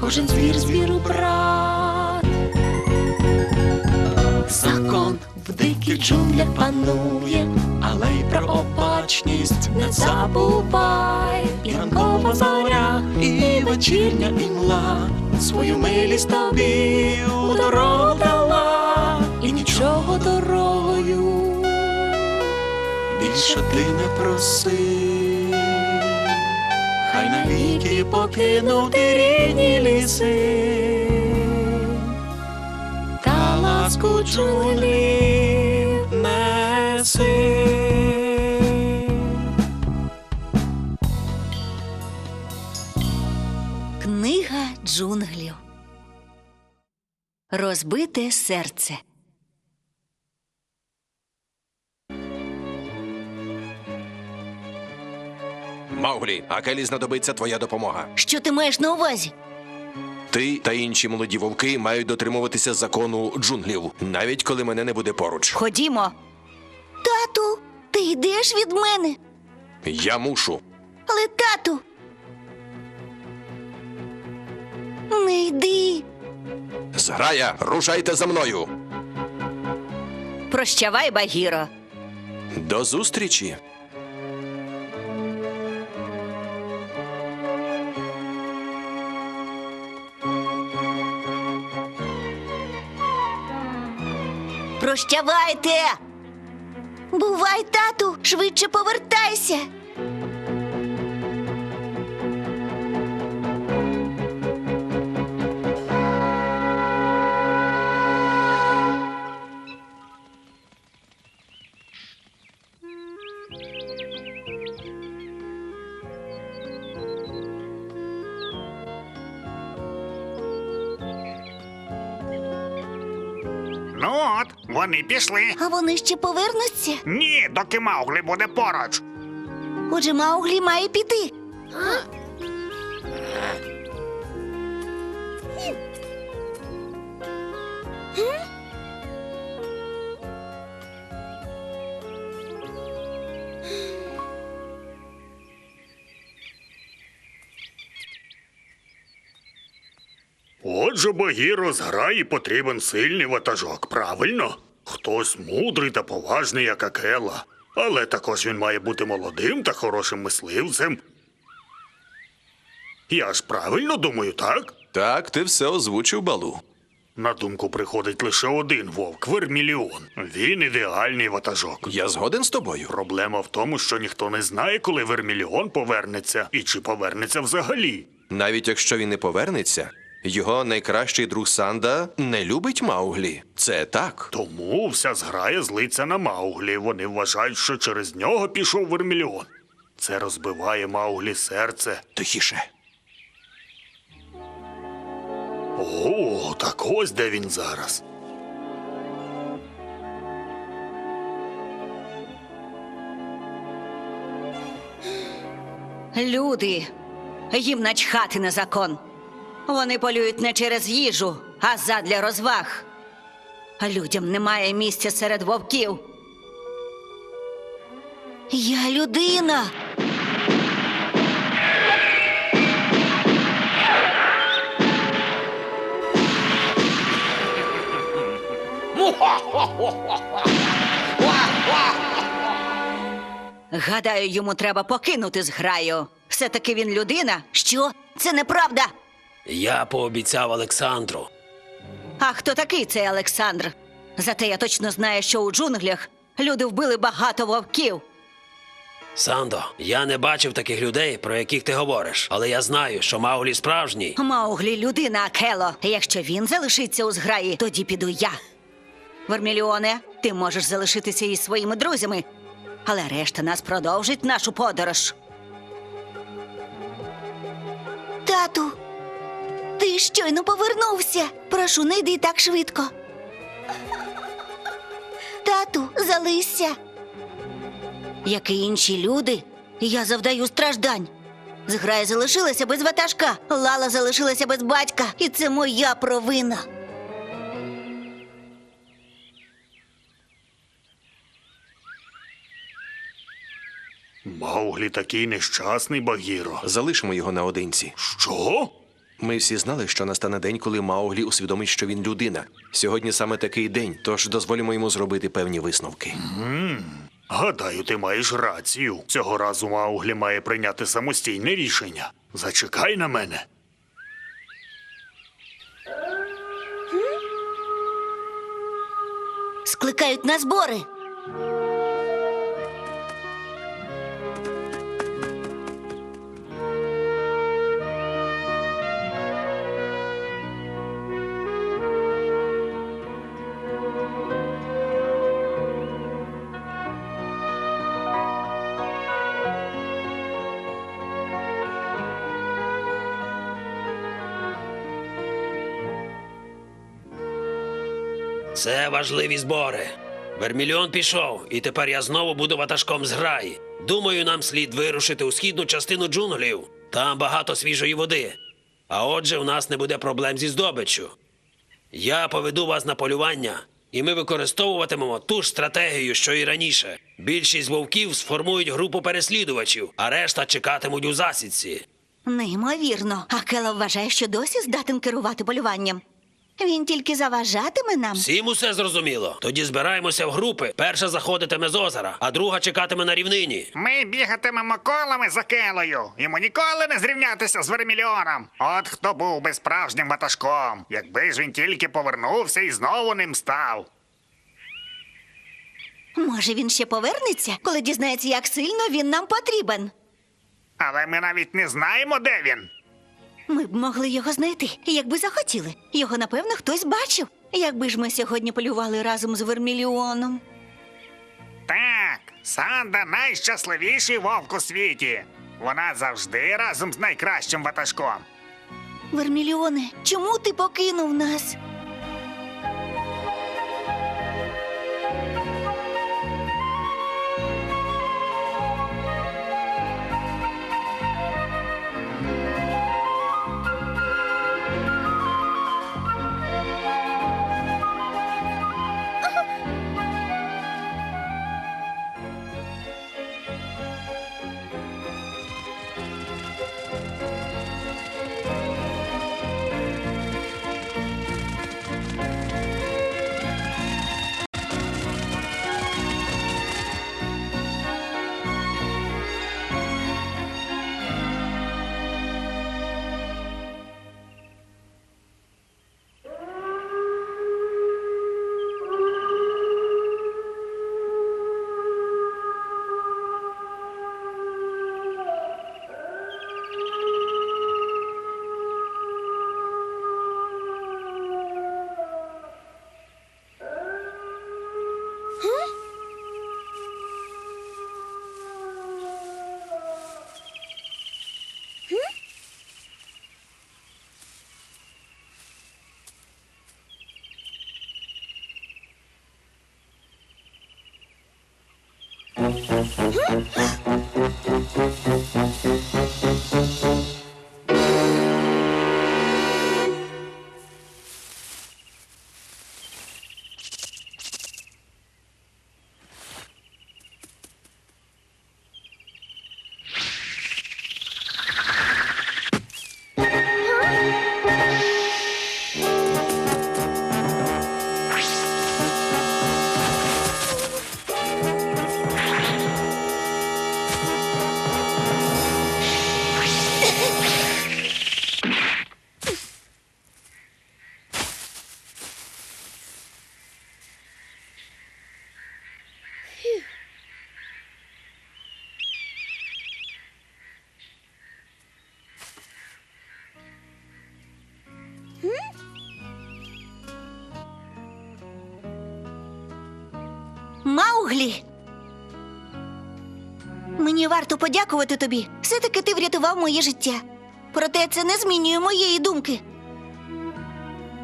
кожен звір звіру брат. Закон в диких джунглях панує, але й про обачність не забувай. І ранкова зоря, і вечірня імла свою милість тобі у дорогу дала, і нічого дорогою більше ти не проси. Хай навіки покинути рідні ліси та ласку джунглів неси. Книга джунглів. Розбите серце. Мауглі, Акелі знадобиться твоя допомога. Що ти маєш на увазі? Ти та інші молоді вовки мають дотримуватися закону джунглів, навіть коли мене не буде поруч. Ходімо. Тату, ти йдеш від мене. Я мушу. Але тату. Не йди. Зграя, рушайте за мною. Прощавай, Багіро. До зустрічі. Прощавайте. Бувай, тату, швидше повертайся. Вони пішли. А вони ще повернуться. Ні, доки Мауглі буде поруч. Отже, Мауглі має піти. Отже, Багіро з граї потрібен сильний ватажок, правильно? Хтось мудрий та поважний, як Акела. Але також він має бути молодим та хорошим мисливцем. Я ж правильно думаю, так? Так, ти все озвучив балу. На думку приходить лише один вовк Верміліон. Він ідеальний ватажок. Я згоден з тобою. Проблема в тому, що ніхто не знає, коли Верміліон повернеться і чи повернеться взагалі. Навіть якщо він не повернеться, його найкращий друг Санда не любить Мауглі. Це так. Тому вся зграя злиться на Мауглі. Вони вважають, що через нього пішов Верміліон. Це розбиває Мауглі серце. Тихіше. О, так ось де він зараз. Люди, їм начхати на закон. Вони полюють не через їжу, а задля розваг. Людям немає місця серед вовків. Я людина. Гадаю, йому треба покинути зграю. Все-таки він людина. Що? Це неправда. Я пообіцяв Олександру. А хто такий цей Олександр? Зате я точно знаю, що у джунглях люди вбили багато вовків. Сандо, я не бачив таких людей, про яких ти говориш, але я знаю, що Мауглі справжній. Мауглі людина, Акело. Якщо він залишиться у зграї, тоді піду я. Верміліоне, ти можеш залишитися із своїми друзями, але решта нас продовжить нашу подорож. Тату, ти щойно повернувся. Прошу, не йди так швидко. Тату, залишся. Як і інші люди, я завдаю страждань. Зграя залишилася без ватажка, Лала залишилася без батька, і це моя провина. Мауглі такий нещасний, Багіро. Залишимо його наодинці. Що? Ми всі знали, що настане день, коли Мауглі усвідомить, що він людина. Сьогодні саме такий день, тож дозволимо йому зробити певні висновки. Гадаю, ти маєш рацію. Цього разу Мауглі має прийняти самостійне рішення. Зачекай на мене. Скликають на збори. Це важливі збори. Вермільон пішов, і тепер я знову буду ватажком зграї. Думаю, нам слід вирушити у східну частину джунглів. Там багато свіжої води. А отже, у нас не буде проблем зі здобиччю. Я поведу вас на полювання, і ми використовуватимемо ту ж стратегію, що і раніше. Більшість вовків сформують групу переслідувачів, а решта чекатимуть у засідці. Неймовірно. А Кела вважає, що досі здатен керувати полюванням. Він тільки заважатиме нам. Всім усе зрозуміло. Тоді збираємося в групи. Перша заходитиме з озера, а друга чекатиме на рівнині. Ми бігатимемо колами за келою. Йому ніколи не зрівнятися з Вермільйоном. От хто був би справжнім ватажком, якби ж він тільки повернувся і знову ним став. Може, він ще повернеться, коли дізнається, як сильно він нам потрібен. Але ми навіть не знаємо, де він. Ми б могли його знайти, якби захотіли. Його, напевно, хтось бачив. Якби ж ми сьогодні полювали разом з Верміліоном. Так, Санда найщасливіший вовк у світі. Вона завжди разом з найкращим ватажком. Верміліоне, чому ти покинув нас? Huh? Мауглі. Мені варто подякувати тобі. Все-таки ти врятував моє життя. Проте це не змінює моєї думки.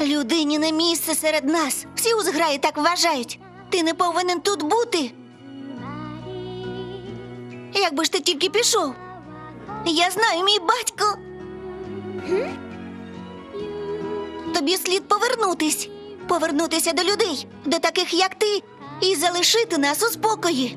Людині не місце серед нас. Всі у зграї так вважають. Ти не повинен тут бути. Якби ж ти тільки пішов. Я знаю, мій батько. Тобі слід повернутись. Повернутися до людей, до таких, як ти, і залишити нас у спокої.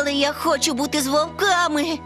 Але, я хочу бути з вовками.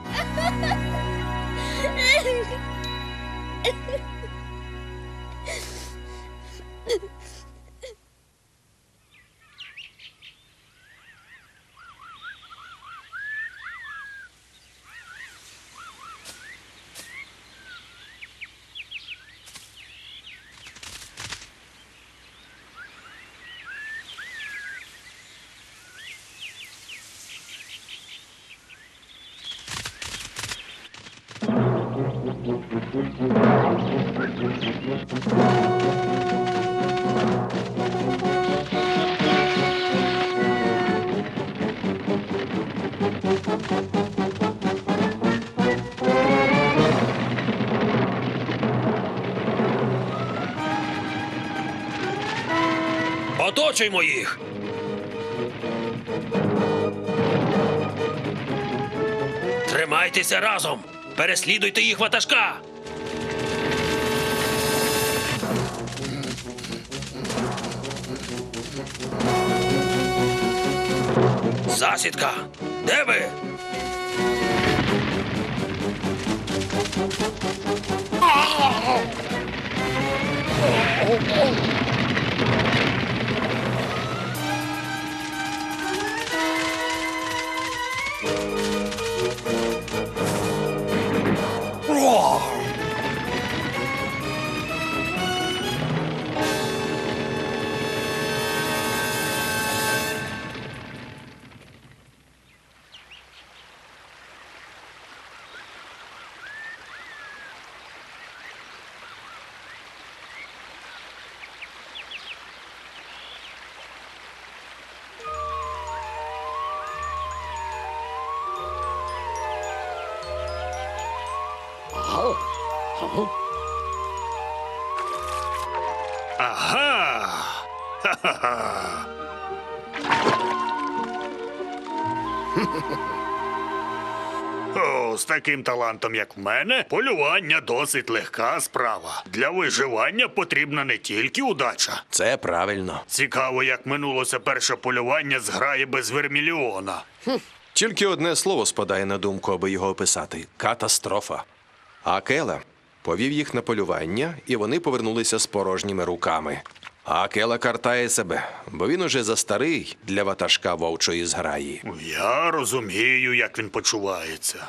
Оточуймо їх. Тримайтеся разом. Переслідуйте їх ватажка. Засідка. Де ви? Ага. Таким талантом, як в мене, полювання досить легка справа. Для виживання потрібна не тільки удача. Це правильно. Цікаво, як минулося перше полювання з граї без верміліона. Тільки одне слово спадає на думку, аби його описати катастрофа. А Акела повів їх на полювання, і вони повернулися з порожніми руками. А Акела картає себе, бо він уже застарий для ватажка вовчої зграї. Я розумію, як він почувається.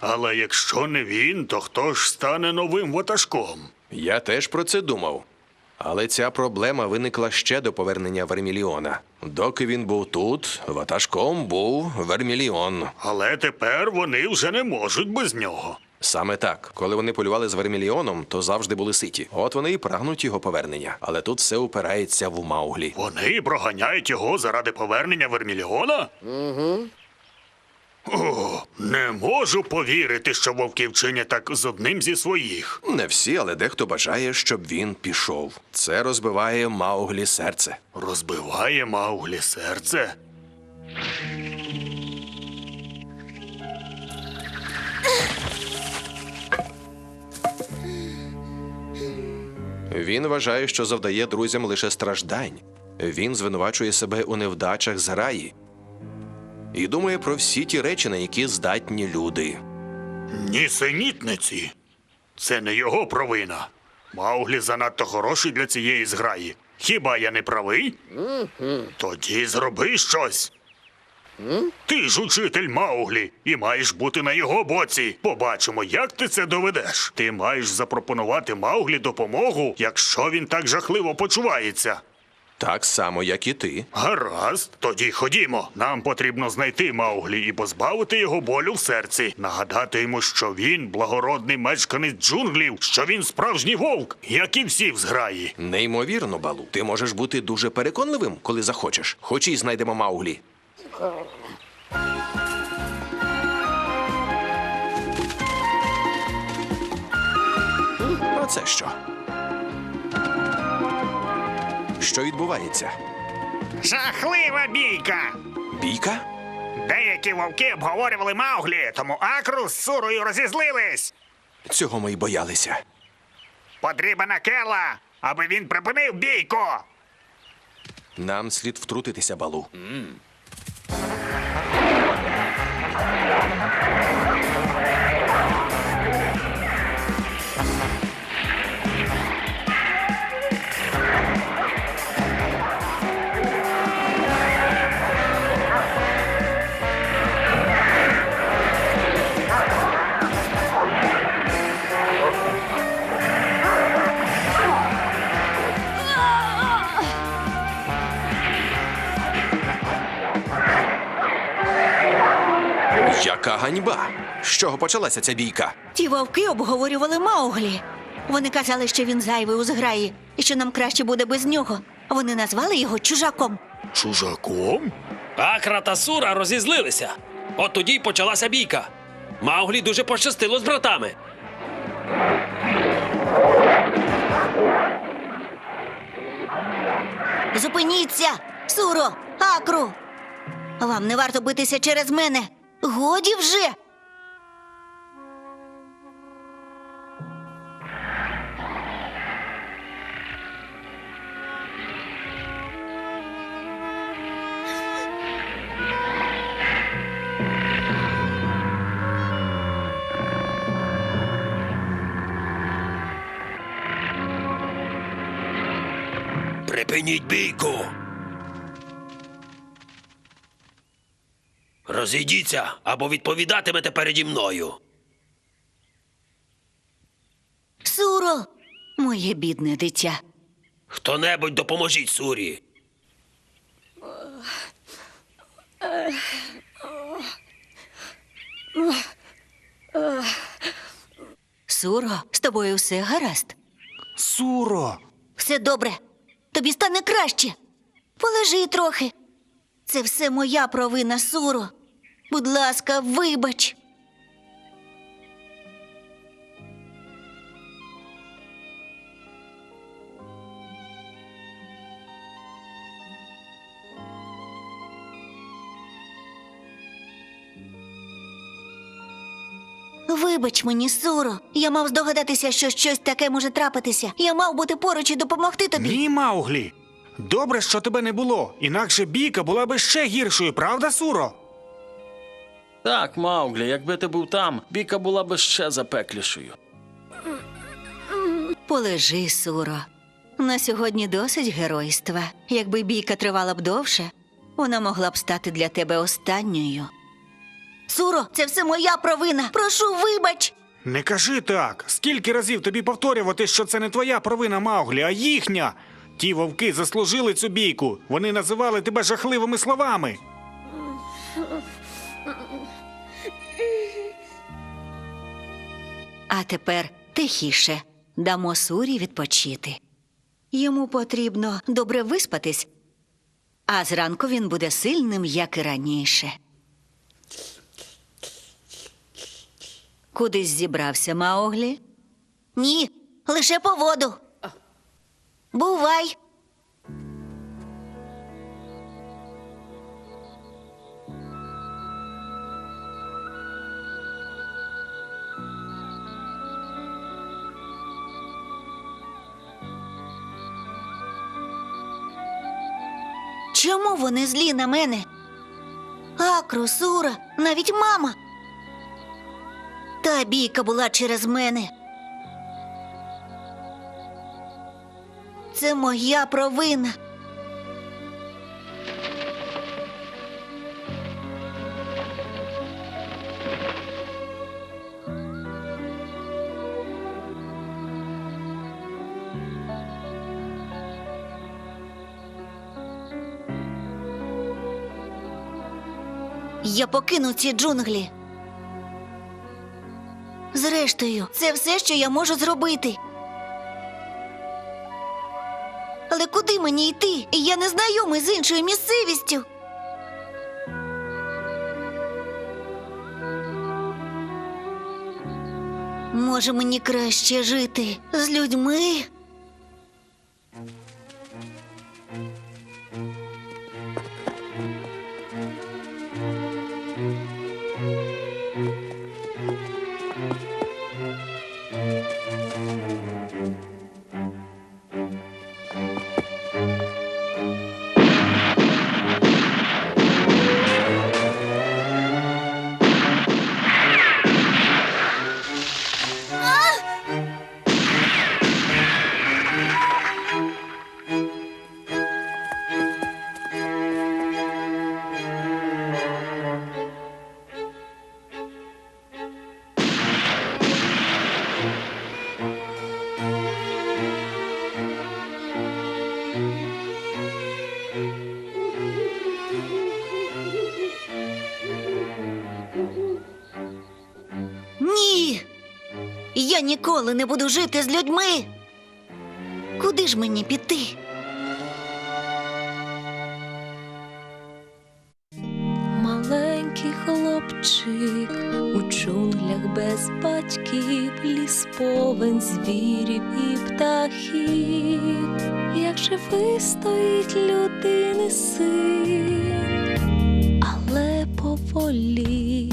Але якщо не він, то хто ж стане новим ватажком? Я теж про це думав. Але ця проблема виникла ще до повернення Верміліона. Доки він був тут, ватажком був Верміліон. Але тепер вони вже не можуть без нього. Саме так, коли вони полювали з Верміліоном, то завжди були ситі. От вони і прагнуть його повернення. Але тут все упирається в Мауглі. Вони проганяють його заради повернення Верміліона? Угу. О, не можу повірити, що вовки вчинять так з одним зі своїх. Не всі, але дехто бажає, щоб він пішов. Це розбиває Мауглі серце. Розбиває Мауглі серце. Він вважає, що завдає друзям лише страждань. Він звинувачує себе у невдачах зграї і думає про всі ті речі, на які здатні люди. Нісенітниці. Це не його провина. Мауглі занадто хороший для цієї зграї. Хіба я не правий? Тоді зроби щось. Ти ж учитель Мауглі і маєш бути на його боці. Побачимо, як ти це доведеш. Ти маєш запропонувати Мауглі допомогу, якщо він так жахливо почувається. Так само, як і ти. Гаразд, тоді ходімо. Нам потрібно знайти Мауглі і позбавити його болю в серці. Нагадати йому, що він благородний мешканець джунглів, що він справжній вовк, як і всі в зграї. Неймовірно, Балу. Ти можеш бути дуже переконливим, коли захочеш. Хоч і знайдемо Мауглі. Оце що? Що відбувається? Жахлива бійка! Бійка? Деякі вовки обговорювали Мауглі, тому Акру з Сурою розізлились. Цього ми й боялися. Потрібен Акела, аби він припинив бійку. Нам слід втрутитися, Балу. Яка ганьба! З чого почалася ця бійка? Ті вовки обговорювали Мауглі. Вони казали, що він зайвий у зграї, і що нам краще буде без нього. Вони назвали його чужаком. Чужаком? Акра та Сура розізлилися. От тоді й почалася бійка. Мауглі дуже пощастило з братами. Зупиніться! Суро, Акру! Вам не варто битися через мене. Годі вже. Припиніть бійку. Розійдіться або відповідатимете переді мною. Суро, моє бідне дитя. Хто-небудь допоможіть Сурі. Суро, з тобою все гаразд. Суро. Все добре. Тобі стане краще. Полежи трохи. Це все моя провина, Суро. Будь ласка, вибач. Вибач мені, Суро. Я мав здогадатися, що щось таке може трапитися. Я мав бути поруч і допомогти тобі. Ні, Мауглі. Добре, що тебе не було. Інакше бійка була би ще гіршою, правда, Суро? Так, Мауглі, якби ти був там, бійка була б ще запеклішою. Полежи, Суро. На сьогодні досить геройства. Якби бійка тривала б довше, вона могла б стати для тебе останньою. Суро, це все моя провина. Прошу, вибач. Не кажи так. Скільки разів тобі повторювати, що це не твоя провина, Мауглі, а їхня. Ті вовки заслужили цю бійку. Вони називали тебе жахливими словами. А тепер тихіше дамо Сурі відпочити. Йому потрібно добре виспатись, а зранку він буде сильним, як і раніше. Кудись зібрався Маоглі? Ні, лише по воду. Бувай. Чому вони злі на мене? Акро, Сура, навіть мама. Та бійка була через мене. Це моя провина. Я покину ці джунглі. Зрештою, це все, що я можу зробити. Але куди мені йти? Я не знайомий з іншою місцевістю. Може, мені краще жити з людьми? Ніколи не буду жити з людьми. Куди ж мені піти? Маленький хлопчик у джунглях без батьків, ліс повен звірів і птахів, як же вистоїть людини син, але поволі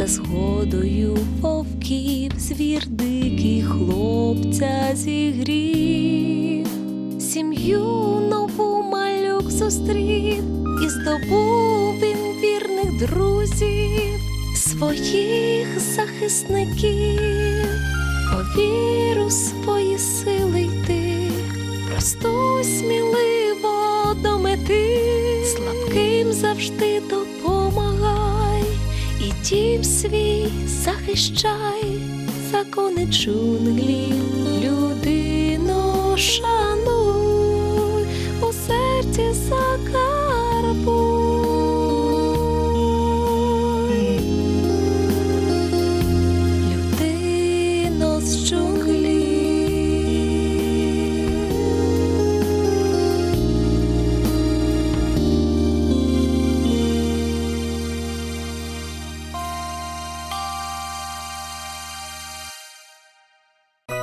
за згодою вовків звір дикий хлопця зігрів, сім'ю нову малюк зустрів і здобув він вірних друзів, своїх захисників, повір у свої сили йти, просто сміливо до мети, слабким завжди і Дім свій захищай, закони джунглі, людину шануй у серці.